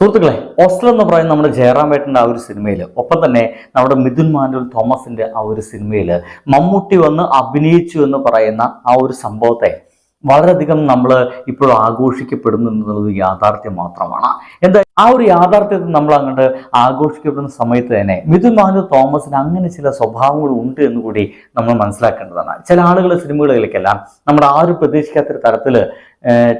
സുഹൃത്തുക്കളെ ഓസ്ലർ എന്ന് പറയുന്ന നമ്മുടെ ജയറാം വേട്ടന്റെ ആ ഒരു സിനിമയിൽ ഒപ്പം തന്നെ നമ്മുടെ മിഥുൻ മാനുവൽ തോമസിന്റെ ആ ഒരു സിനിമയിൽ മമ്മൂട്ടി വന്ന് അഭിനയിച്ചു എന്ന് പറയുന്ന ആ ഒരു സംഭവത്തെ വളരെയധികം നമ്മൾ ഇപ്പോൾ ആഘോഷിക്കപ്പെടുന്നുള്ളത് യാഥാർത്ഥ്യം മാത്രമാണ്. എന്താ ആ ഒരു യാഥാർത്ഥ്യത്തെ നമ്മൾ അങ്ങോട്ട് ആഘോഷിക്കപ്പെടുന്ന സമയത്ത് തന്നെ മിഥുൻ മാനു തോമസിന് അങ്ങനെ ചില സ്വഭാവങ്ങൾ ഉണ്ട് എന്ന് കൂടി നമ്മൾ മനസ്സിലാക്കേണ്ടതാണ്. ചില ആളുകൾ സിനിമകളിലേക്കെല്ലാം നമ്മൾ ആരും പ്രതീക്ഷിക്കാത്തൊരു തരത്തിൽ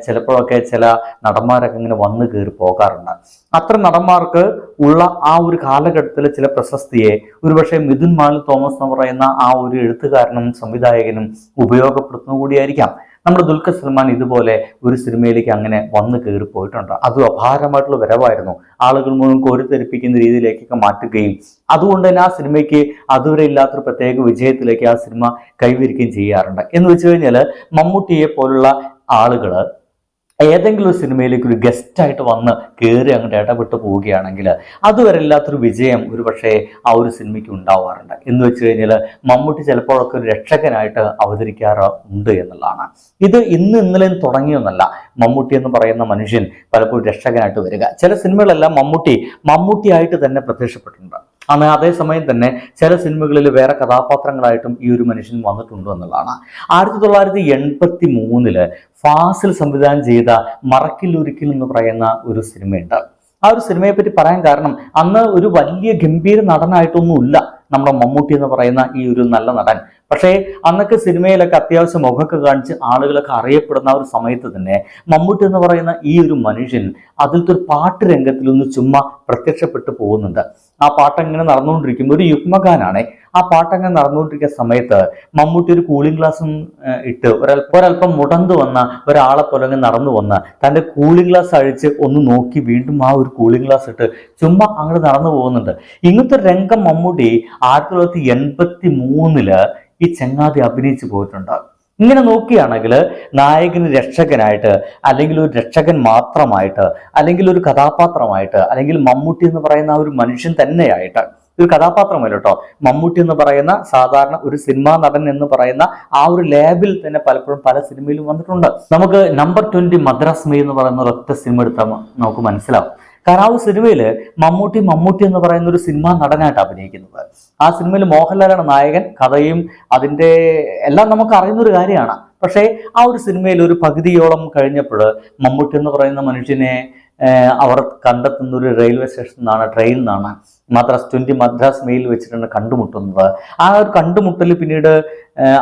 ചിലപ്പോഴൊക്കെ ചില നടന്മാരൊക്കെ ഇങ്ങനെ വന്നു കയറി പോകാറുണ്ട്. അത്ര നടന്മാർക്ക് ഉള്ള ആ ഒരു കാലഘട്ടത്തിൽ ചില പ്രശസ്തിയെ ഒരുപക്ഷെ മിഥുൻ മാനു തോമസ് എന്ന് പറയുന്ന ആ ഒരു എഴുത്തുകാരനും സംവിധായകനും ഉപയോഗപ്പെടുത്തുന്ന കൂടിയായിരിക്കാം. നമ്മുടെ ദുൽഖർ സൽമാൻ ഇതുപോലെ ഒരു സിനിമയിലേക്ക് അങ്ങനെ വന്ന് കയറി പോയിട്ടുണ്ട്. അത് അപാരമായിട്ടുള്ള വരവായിരുന്നു. ആളുകൾ മുഴുവൻ കോരിത്തെരിപ്പിക്കുന്ന രീതിയിലേക്കൊക്കെ മാറ്റുകയും അതുകൊണ്ട് തന്നെ ആ സിനിമയ്ക്ക് അതുവരെ ഇല്ലാത്തൊരു പ്രത്യേക വിജയത്തിലേക്ക് ആ സിനിമ കൈവരിക്കുകയും ചെയ്യാറുണ്ട്. എന്ന് വെച്ച് കഴിഞ്ഞാൽ മമ്മൂട്ടിയെ പോലുള്ള ആളുകൾ ഏതെങ്കിലും ഒരു സിനിമയിലേക്ക് ഒരു ഗസ്റ്റായിട്ട് വന്ന് കയറി അങ്ങോട്ട് ഇടപെട്ട് പോവുകയാണെങ്കിൽ അതുവരെ ഇല്ലാത്തൊരു വിജയം ഒരു പക്ഷേ ആ ഒരു സിനിമയ്ക്ക് ഉണ്ടാവാറുണ്ട്. എന്ന് വെച്ച് കഴിഞ്ഞാൽ മമ്മൂട്ടി ചിലപ്പോഴൊക്കെ ഒരു രക്ഷകനായിട്ട് അവതരിക്കാറുണ്ട് എന്നുള്ളതാണ്. ഇത് ഇന്ന് ഇന്നലെയും തുടങ്ങിയൊന്നല്ല. മമ്മൂട്ടി എന്ന് പറയുന്ന മനുഷ്യൻ പലപ്പോഴും രക്ഷകനായിട്ട് വരിക. ചില സിനിമകളെല്ലാം മമ്മൂട്ടി മമ്മൂട്ടിയായിട്ട് തന്നെ പ്രത്യക്ഷപ്പെട്ടിട്ടുണ്ട്. ആണ്. അതേസമയം തന്നെ ചില സിനിമകളിൽ വേറെ കഥാപാത്രങ്ങളായിട്ടും ഈ ഒരു മനുഷ്യൻ വന്നിട്ടുണ്ട് എന്നുള്ളതാണ്. ആയിരത്തി തൊള്ളായിരത്തി എൺപത്തി മൂന്നിൽ ഫാസിൽ സംവിധാനം ചെയ്ത മറക്കില്ലൊരിക്കൽ എന്ന് പറയുന്ന ഒരു സിനിമയുണ്ട്. ആ ഒരു സിനിമയെ പറ്റി പറയാൻ കാരണം അന്ന് ഒരു വലിയ ഗംഭീര നടനായിട്ടൊന്നുമില്ല. നമ്മുടെ മമ്മൂട്ടി എന്ന് പറയുന്ന ഈ ഒരു നല്ല നടൻ. പക്ഷേ അന്നൊക്കെ സിനിമയിലൊക്കെ അത്യാവശ്യം മുഖമൊക്കെ കാണിച്ച് ആളുകളൊക്കെ അറിയപ്പെടുന്ന ഒരു സമയത്ത് തന്നെ മമ്മൂട്ടി എന്ന് പറയുന്ന ഈ ഒരു മനുഷ്യൻ അതിലത്തെ ഒരു പാട്ട് രംഗത്തിലൊന്ന് ചുമ്മാ പ്രത്യക്ഷപ്പെട്ടു പോകുന്നുണ്ട്. ആ പാട്ട് അങ്ങനെ നടന്നുകൊണ്ടിരിക്കുമ്പോൾ ഒരു യുഗ്മഗാനാണ് ആ പാട്ടങ്ങനെ നടന്നുകൊണ്ടിരിക്കുന്ന സമയത്ത് മമ്മൂട്ടി ഒരു കൂളിംഗ് ഗ്ലാസും ഇട്ട് ഒരൽപ്പം ഒരൽപ്പം മുടന്തു വന്ന ഒരാളെ പോലെ അങ്ങ് നടന്നു വന്ന് തന്റെ കൂളിംഗ് ഗ്ലാസ് അഴിച്ച് ഒന്ന് നോക്കി വീണ്ടും ആ ഒരു കൂളിംഗ് ഗ്ലാസ് ഇട്ട് ചുമ്മാ അങ്ങോട്ട് നടന്നു പോകുന്നുണ്ട്. ഇങ്ങനത്തെ രംഗം മമ്മൂട്ടി ആയിരത്തി തൊള്ളായിരത്തി എൺപത്തി മൂന്നിൽ ഈ ചെങ്ങാതി അഭിനയിച്ചു പോയിട്ടുണ്ട്. ഇങ്ങനെ നോക്കുകയാണെങ്കിൽ നായകന് രക്ഷകനായിട്ട് അല്ലെങ്കിൽ ഒരു രക്ഷകൻ മാത്രമായിട്ട് അല്ലെങ്കിൽ ഒരു കഥാപാത്രമായിട്ട് അല്ലെങ്കിൽ മമ്മൂട്ടി എന്ന് പറയുന്ന ഒരു മനുഷ്യൻ തന്നെയായിട്ട് ഒരു കഥാപാത്രമല്ല കേട്ടോ. മമ്മൂട്ടി എന്ന് പറയുന്ന സാധാരണ ഒരു സിനിമാ നടൻ എന്ന് പറയുന്ന ആ ഒരു ലേബിൽ തന്നെ പലപ്പോഴും പല സിനിമയിലും വന്നിട്ടുണ്ട്. നമുക്ക് നമ്പർ ട്വന്റി മദ്രാസ് മേ എന്ന് പറയുന്ന ഒരൊറ്റ സിനിമ എടുത്താൽ നമുക്ക് മനസ്സിലാവും. കാരണം ആ ഒരു സിനിമയിൽ മമ്മൂട്ടി മമ്മൂട്ടി എന്ന് പറയുന്ന ഒരു സിനിമാ നടനായിട്ട് അഭിനയിക്കുന്നത്. ആ സിനിമയിൽ മോഹൻലാലാണ് നായകൻ. കഥയും അതിന്റെ എല്ലാം നമുക്ക് അറിയുന്ന ഒരു കാര്യമാണ്. പക്ഷേ ആ ഒരു സിനിമയിൽ ഒരു പകുതിയോളം കഴിഞ്ഞപ്പോൾ മമ്മൂട്ടി എന്ന് പറയുന്ന മനുഷ്യനെ അവർ കണ്ടെത്തുന്ന ഒരു റെയിൽവേ സ്റ്റേഷനിൽ നിന്നാണ് ട്രെയിനിൽ നിന്നാണ് മദ്രാസ് ട്വന്റി മദ്രാസ് മെയിൽ വെച്ചിട്ടാണ് കണ്ടുമുട്ടുന്നത്. ആ ഒരു കണ്ടുമുട്ടൽ പിന്നീട്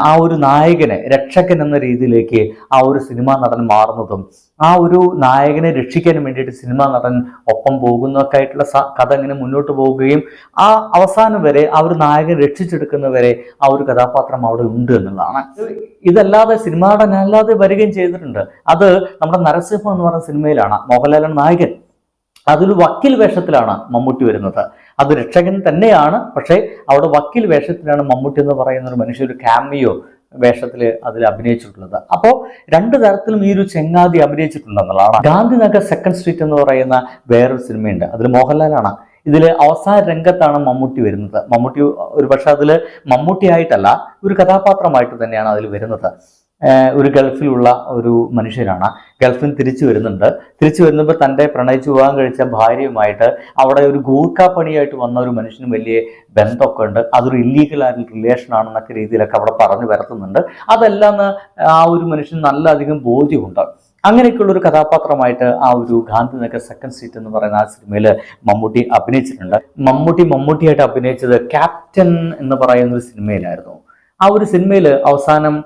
ആ ഒരു നായകനെ രക്ഷകൻ എന്ന രീതിയിലേക്ക് ആ ഒരു സിനിമാ നടൻ മാറുന്നതും ആ ഒരു നായകനെ രക്ഷിക്കാൻ വേണ്ടിയിട്ട് സിനിമാ നടൻ ഒപ്പം പോകുന്നൊക്കെ ആയിട്ടുള്ള കഥ ഇങ്ങനെ മുന്നോട്ട് പോവുകയും ആ അവസാനം വരെ ആ ഒരു നായകൻ രക്ഷിച്ചെടുക്കുന്നവരെ ആ ഒരു കഥാപാത്രം അവിടെ ഉണ്ട് എന്നുള്ളതാണ്. ഇതല്ലാതെ സിനിമാ അല്ലാതെ വരികയും ചെയ്തിട്ടുണ്ട്. അത് നമ്മുടെ നരസിംഹം എന്ന് പറയുന്ന സിനിമയിലാണ് മോഹൻലാലാണ് നായകൻ. അതൊരു വക്കീൽ വേഷത്തിലാണ് മമ്മൂട്ടി വരുന്നത്. അത് രക്ഷകൻ തന്നെയാണ് പക്ഷേ അവിടെ വക്കീൽ വേഷത്തിലാണ് മമ്മൂട്ടി എന്ന് പറയുന്ന ഒരു മനുഷ്യ ഒരു ക്യാമിയോ വേഷത്തിൽ അതിൽ അഭിനയിച്ചിട്ടുള്ളത്. അപ്പോൾ രണ്ട് തരത്തിലും ഈ ഒരു ചെങ്ങാതി അഭിനയിച്ചിട്ടുണ്ടെന്നുള്ളതാണ്. ഗാന്ധിനഗർ സെക്കൻഡ് സ്ട്രീറ്റ് എന്ന് പറയുന്ന വേറൊരു സിനിമയുണ്ട്. അതിൽ മോഹൻലാലാണ്. ഇതിൽ അവസാന രംഗത്താണ് മമ്മൂട്ടി വരുന്നത്. മമ്മൂട്ടി ഒരു പക്ഷെ അതിൽ മമ്മൂട്ടി ആയിട്ടല്ല ഒരു കഥാപാത്രമായിട്ട് തന്നെയാണ് അതിൽ വരുന്നത്. ഒരു ഗൾഫിലുള്ള ഒരു മനുഷ്യനാണ് ഗൾഫിൽ നിന്ന് തിരിച്ചു വരുന്നുണ്ട്. തിരിച്ചു വരുന്നപ്പോൾ തന്റെ പ്രണയിച്ച് വിവാഹം കഴിച്ച ഭാര്യയുമായിട്ട് അവിടെ ഒരു ഗൂർക്കാ പണിയായിട്ട് വന്ന ഒരു മനുഷ്യന് വലിയ ബന്ധമൊക്കെ ഉണ്ട്. അതൊരു ഇല്ലീഗൽ ആയിട്ടുള്ള റിലേഷൻ ആണെന്നൊക്കെ രീതിയിലൊക്കെ അവിടെ പറഞ്ഞു വരുത്തുന്നുണ്ട്. അതെല്ലാം ആ ഒരു മനുഷ്യൻ നല്ല അധികം ബോധ്യമുണ്ട്. അങ്ങനെയൊക്കെയുള്ള ഒരു കഥാപാത്രമായിട്ട് ആ ഒരു ഗാന്ധി നഗർ സെക്കൻഡ് സീറ്റ് എന്ന് പറയുന്ന ആ സിനിമയിൽ മമ്മൂട്ടി അഭിനയിച്ചിട്ടുണ്ട്. മമ്മൂട്ടി മമ്മൂട്ടിയായിട്ട് അഭിനയിച്ചത് ക്യാപ്റ്റൻ എന്ന് പറയുന്ന ഒരു സിനിമയിലായിരുന്നു. ആ ഒരു സിനിമയിൽ അവസാനം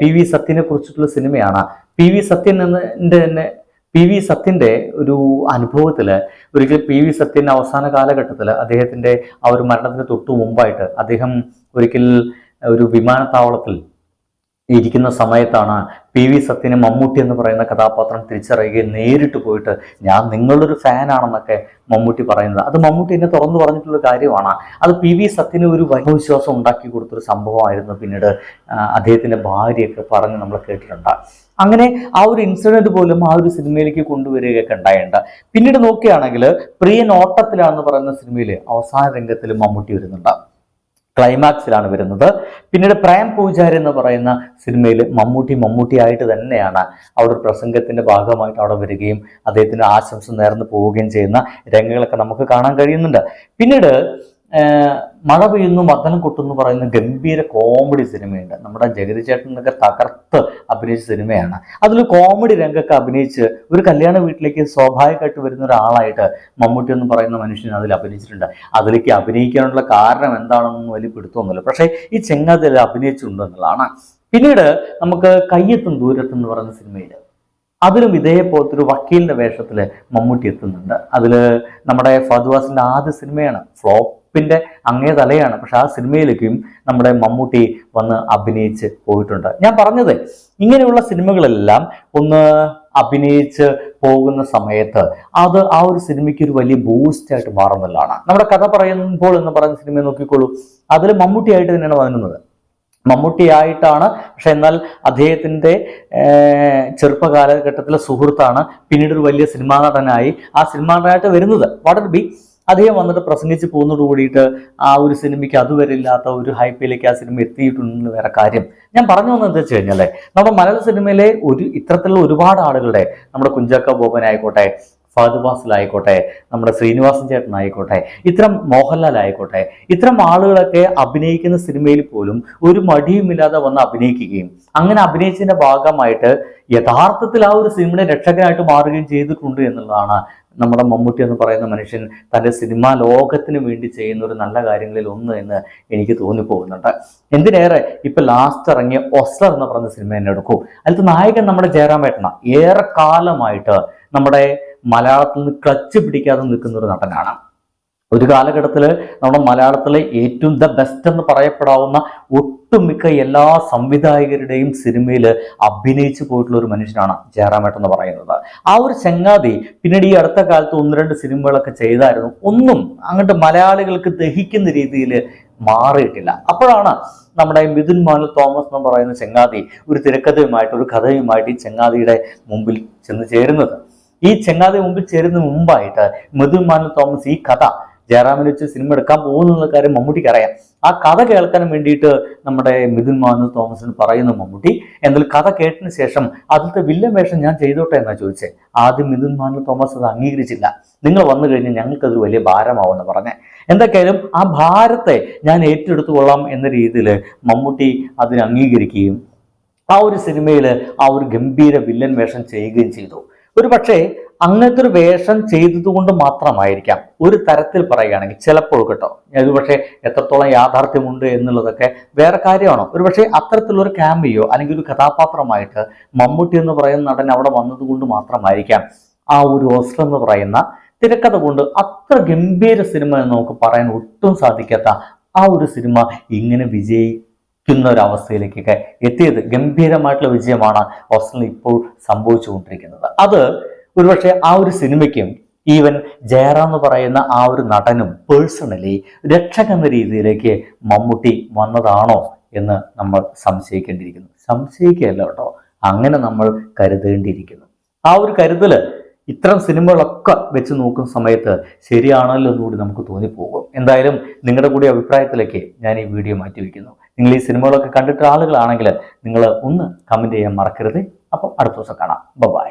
പി വി സത്യനെ കുറിച്ചിട്ടുള്ള സിനിമയാണ്. പി വി സത്യൻ എന്നതിന്റെ തന്നെ പി വി സത്യന്റെ ഒരു അനുഭവത്തിൽ ഒരിക്കൽ പി വി സത്യൻ അവസാന കാലഘട്ടത്തിൽ അദ്ദേഹത്തിന്റെ ആ ഒരു മരണത്തിന് തൊട്ടു മുമ്പായിട്ട് അദ്ദേഹം ഒരിക്കൽ ഒരു വിമാനത്താവളത്തിൽ ഇരിക്കുന്ന സമയത്താണ് പി വി സത്യന് മമ്മൂട്ടി എന്ന് പറയുന്ന കഥാപാത്രം തിരിച്ചറിയുകയും നേരിട്ട് പോയിട്ട് ഞാൻ നിങ്ങളൊരു ഫാനാണെന്നൊക്കെ മമ്മൂട്ടി പറയുന്നത്. അത് മമ്മൂട്ടി എന്നെ തുറന്നു പറഞ്ഞിട്ടുള്ള കാര്യമാണ്. അത് പി വി സത്യന് ഒരു വിശ്വാസം ഉണ്ടാക്കി കൊടുത്തൊരു സംഭവമായിരുന്നു പിന്നീട് അദ്ദേഹത്തിന്റെ ഭാര്യയൊക്കെ പറഞ്ഞ് നമ്മൾ കേട്ടിട്ടുണ്ട്. അങ്ങനെ ആ ഒരു ഇൻസിഡന്റ് പോലും ആ ഒരു സിനിമയിലേക്ക് കൊണ്ടുവരികയൊക്കെ ഉണ്ടായിട്ടുണ്ട്. പിന്നീട് നോക്കുകയാണെങ്കിൽ പ്രിയൻ ഓട്ടത്തിലാണെന്ന് പറയുന്ന സിനിമയിൽ അവസാന രംഗത്തിൽ മമ്മൂട്ടി വരുന്നുണ്ട്. ക്ലൈമാക്സിലാണ് വരുന്നത്. പിന്നീട് പ്രേം പൂജാരി എന്ന് പറയുന്ന സിനിമയിൽ മമ്മൂട്ടി മമ്മൂട്ടി ആയിട്ട് തന്നെയാണ് അവിടെ ഒരു പ്രസംഗത്തിന്റെ ഭാഗമായിട്ട് അവിടെ വരികയും അദ്ദേഹത്തിന് ആശംസ നേർന്ന് പോവുകയും ചെയ്യുന്ന രംഗങ്ങളൊക്കെ നമുക്ക് കാണാൻ കഴിയുന്നുണ്ട്. പിന്നീട് മഴ പെയ്യുന്നു മർദ്ദനം കൊട്ടുന്നു പറയുന്ന ഗംഭീര കോമഡി സിനിമയുണ്ട്. നമ്മുടെ ജഗതി ചേട്ടനൊക്കെ തകർത്ത് അഭിനയിച്ച സിനിമയാണ്. അതിൽ കോമഡി രംഗമൊക്കെ അഭിനയിച്ച് ഒരു കല്യാണ വീട്ടിലേക്ക് സ്വാഭാവികമായിട്ട് വരുന്ന ഒരാളായിട്ട് മമ്മൂട്ടി എന്ന് പറയുന്ന മനുഷ്യൻ അതിൽ അഭിനയിച്ചിട്ടുണ്ട്. അതിലേക്ക് അഭിനയിക്കാനുള്ള കാരണം എന്താണെന്നൊന്നും വലിയ പിടുത്തമൊന്നുമില്ല. പക്ഷേ ഈ ചെങ്ങാതിൽ അഭിനയിച്ചിട്ടുണ്ട് എന്നുള്ളതാണ്. പിന്നീട് നമുക്ക് കയ്യെത്തും ദൂരത്തും എന്ന് പറയുന്ന സിനിമയിൽ അതിലും ഇതേപോലത്തെ ഒരു വക്കീലിന്റെ വേഷത്തിൽ മമ്മൂട്ടി എത്തുന്നുണ്ട്. അതിൽ നമ്മുടെ ഫദ്വാസിന്റെ ആദ്യ സിനിമയാണ് ഫ്ലോപ്പിന്റെ അങ്ങേ തലയാണ്. പക്ഷെ ആ സിനിമയിലേക്കും നമ്മുടെ മമ്മൂട്ടി വന്ന് അഭിനയിച്ച് പോയിട്ടുണ്ട്. ഞാൻ പറഞ്ഞത് ഇങ്ങനെയുള്ള സിനിമകളെല്ലാം ഒന്ന് അഭിനയിച്ച് പോകുന്ന സമയത്ത് അത് ആ ഒരു സിനിമയ്ക്ക് ഒരു വലിയ ബൂസ്റ്റ് ആയിട്ട് മാറുന്നതാണ് നമ്മുടെ കഥ പറയുമ്പോൾ എന്ന് പറയുന്ന സിനിമ നോക്കിക്കോളൂ. അതിൽ മമ്മൂട്ടിയായിട്ട് തന്നെയാണ് വന്നിരുന്നത്. മമ്മൂട്ടിയായിട്ടാണ് പക്ഷെ എന്നാൽ അദ്ദേഹത്തിന്റെ ചെറുപ്പകാലഘട്ടത്തിലെ സുഹൃത്താണ് പിന്നീട് ഒരു വലിയ സിനിമാ നടനായി ആ സിനിമാ നടനായിട്ട് വരുന്നത്. വാട്ട് ബി അദ്ദേഹം വന്നിട്ട് പ്രസംഗിച്ച് പോകുന്നതോട് കൂടിയിട്ട് ആ ഒരു സിനിമയ്ക്ക് അതുവരെ ഇല്ലാത്ത ഒരു ഹൈപ്പിലേക്ക് ആ സിനിമ എത്തിയിട്ടുണ്ടെന്ന് വേറെ കാര്യം. ഞാൻ പറഞ്ഞു വന്നത് എന്താ വെച്ച് കഴിഞ്ഞാൽ നമ്മുടെ മലയാള സിനിമയിലെ ഒരു ഇത്തരത്തിലുള്ള ഒരുപാട് ആളുകളുടെ നമ്മുടെ കുഞ്ചാക്ക ബോബൻ ആയിക്കോട്ടെ ഫഹദ് ഫാസിലായിക്കോട്ടെ നമ്മുടെ ശ്രീനിവാസൻ ചേട്ടൻ ആയിക്കോട്ടെ ഇത്തരം മോഹൻലാൽ ആയിക്കോട്ടെ ഇത്തരം ആളുകളൊക്കെ അഭിനയിക്കുന്ന സിനിമയിൽ പോലും ഒരു മടിയുമില്ലാതെ വന്ന് അഭിനയിക്കുകയും അങ്ങനെ അഭിനയിച്ചതിന്റെ ഭാഗമായിട്ട് യഥാർത്ഥത്തിൽ ആ ഒരു സിനിമയുടെ രക്ഷകനായിട്ട് മാറുകയും ചെയ്തിട്ടുണ്ട് എന്നുള്ളതാണ് നമ്മുടെ മമ്മൂട്ടി എന്ന് പറയുന്ന മനുഷ്യൻ തന്റെ സിനിമാ ലോകത്തിന് വേണ്ടി ചെയ്യുന്ന ഒരു നല്ല കാര്യങ്ങളിൽ ഒന്ന് എന്ന് എനിക്ക് തോന്നിപ്പോകുന്നുണ്ട്. എന്തിനേറെ ഇപ്പൊ ലാസ്റ്റ് ഇറങ്ങിയ ഒസ്ലർ എന്ന് പറയുന്ന സിനിമ തന്നെ എടുക്കൂ. അതിലത്തെ നായകൻ നമ്മുടെ ജയറാമേട്ടന. ഏറെ കാലമായിട്ട് നമ്മുടെ മലയാളത്തിൽ നിന്ന് ക്ലച്ച് പിടിക്കാതെ നിൽക്കുന്ന ഒരു നടനാണ്. ഒരു കാലഘട്ടത്തിൽ നമ്മുടെ മലയാളത്തിലെ ഏറ്റവും ദ ബെസ്റ്റ് എന്ന് പറയപ്പെടാവുന്ന ഒട്ടുമിക്ക എല്ലാ സംവിധായകരുടെയും സിനിമയിൽ അഭിനയിച്ചു പോയിട്ടുള്ള ഒരു മനുഷ്യനാണ് ജയറാമേട്ടൻ എന്ന് പറയുന്നത്. ആ ഒരു ചങ്ങാതി പിന്നീട് ഈ അടുത്ത കാലത്ത് ഒന്ന് രണ്ട് സിനിമകളൊക്കെ ചെയ്തായിരുന്നു. ഒന്നും അങ്ങോട്ട് മലയാളികൾക്ക് ദഹിക്കുന്ന രീതിയിൽ മാറിയിട്ടില്ല. അപ്പോഴാണ് നമ്മുടെ മിഥുൻ മാനു തോമസ് എന്ന് പറയുന്ന ചങ്ങാതി ഒരു തിരക്കഥയുമായിട്ട് ഒരു കഥയുമായിട്ട് ഈ ചങ്ങാതിയുടെ മുമ്പിൽ ചെന്ന് ചേരുന്നത്. ഈ ചങ്ങാതി മുമ്പിൽ ചേരുന്ന മുമ്പായിട്ട് മിഥുൻ മാനു തോമസ് ഈ കഥ ജയറാമിന് വെച്ച് സിനിമ എടുക്കാൻ പോകുന്നുള്ള കാര്യം മമ്മൂട്ടിക്ക് അറിയാം. ആ കഥ കേൾക്കാൻ വേണ്ടിയിട്ട് നമ്മുടെ മിഥുൻ മാനു തോമസിന് പറയുന്നു മമ്മൂട്ടി. എന്നാൽ കഥ കേട്ടതിന് ശേഷം അതിലത്തെ വില്ലൻ വേഷം ഞാൻ ചെയ്തോട്ടെ എന്നാ ചോദിച്ചേ. ആദ്യം മിഥുൻ മാനു തോമസ് അത് അംഗീകരിച്ചില്ല. നിങ്ങൾ വന്നു കഴിഞ്ഞാൽ ഞങ്ങൾക്കതൊരു വലിയ ഭാരമാവുമെന്ന് പറഞ്ഞേ. എന്തൊക്കെയായാലും ആ ഭാരത്തെ ഞാൻ ഏറ്റെടുത്തു കൊള്ളാം എന്ന രീതിയിൽ മമ്മൂട്ടി അതിനെ അംഗീകരിക്കുകയും ആ ഒരു സിനിമയിൽ ആ ഒരു ഗംഭീര വില്ലൻ വേഷം ചെയ്യുകയും ചെയ്തു. ഒരു പക്ഷേ അങ്ങനത്തെ ഒരു വേഷം ചെയ്തതുകൊണ്ട് മാത്രമായിരിക്കാം. ഒരു തരത്തിൽ പറയുകയാണെങ്കിൽ ചിലപ്പോൾ കേട്ടോ ഇത് പക്ഷേ എത്രത്തോളം യാഥാർത്ഥ്യമുണ്ട് എന്നുള്ളതൊക്കെ വേറെ കാര്യമാണോ? ഒരു പക്ഷേ അത്തരത്തിലുള്ളൊരു ക്യാമ്പിയോ അല്ലെങ്കിൽ ഒരു കഥാപാത്രമായിട്ട് മമ്മൂട്ടി എന്ന് പറയുന്ന നടൻ അവിടെ വന്നതുകൊണ്ട് മാത്രമായിരിക്കാം ആ ഒരു ഓസ്ലർ എന്ന് പറയുന്ന തിരക്കഥ കൊണ്ട് അത്ര ഗംഭീര സിനിമ എന്ന് നമുക്ക് പറയാൻ ഒട്ടും സാധിക്കാത്ത ആ ഒരു സിനിമ ഇങ്ങനെ വിജയിക്കുന്ന ഒരു അവസ്ഥയിലേക്കൊക്കെ എത്തിയത് ഗംഭീരമായിട്ടുള്ള വിജയമാണ് ഓസ്ട്രേലിയ ഇപ്പോൾ സംഭവിച്ചുകൊണ്ടിരിക്കുന്നത്. അത് ഒരുപക്ഷെ ആ ഒരു സിനിമയ്ക്കും ഈവൻ ജയറാം എന്ന് പറയുന്ന ആ ഒരു നടനും പേഴ്സണലി രക്ഷകൻ എന്ന രീതിയിലേക്ക് മമ്മൂട്ടി വന്നതാണോ എന്ന് നമ്മൾ സംശയിക്കേണ്ടിയിരിക്കുന്നു. സംശയിക്കുകയല്ല കേട്ടോ. അങ്ങനെ നമ്മൾ കരുതേണ്ടിയിരിക്കുന്നു. ആ ഒരു കരുതൽ ഇത്തരം സിനിമകളൊക്കെ വെച്ച് നോക്കുന്ന സമയത്ത് ശരിയാണല്ലോ എന്നുകൂടി നമുക്ക് തോന്നിപ്പോകും. എന്തായാലും നിങ്ങളുടെ കൂടി അഭിപ്രായത്തിലേക്ക് ഞാൻ ഈ വീഡിയോ മാറ്റി വയ്ക്കുന്നു. നിങ്ങൾ ഈ സിനിമകളൊക്കെ കണ്ടിട്ട് ആളുകളാണെങ്കിൽ നിങ്ങൾ ഒന്ന് കമന്റ് ചെയ്യാൻ മറക്കരുത്. അപ്പം അടുത്ത ദിവസം കാണാം. ബൈ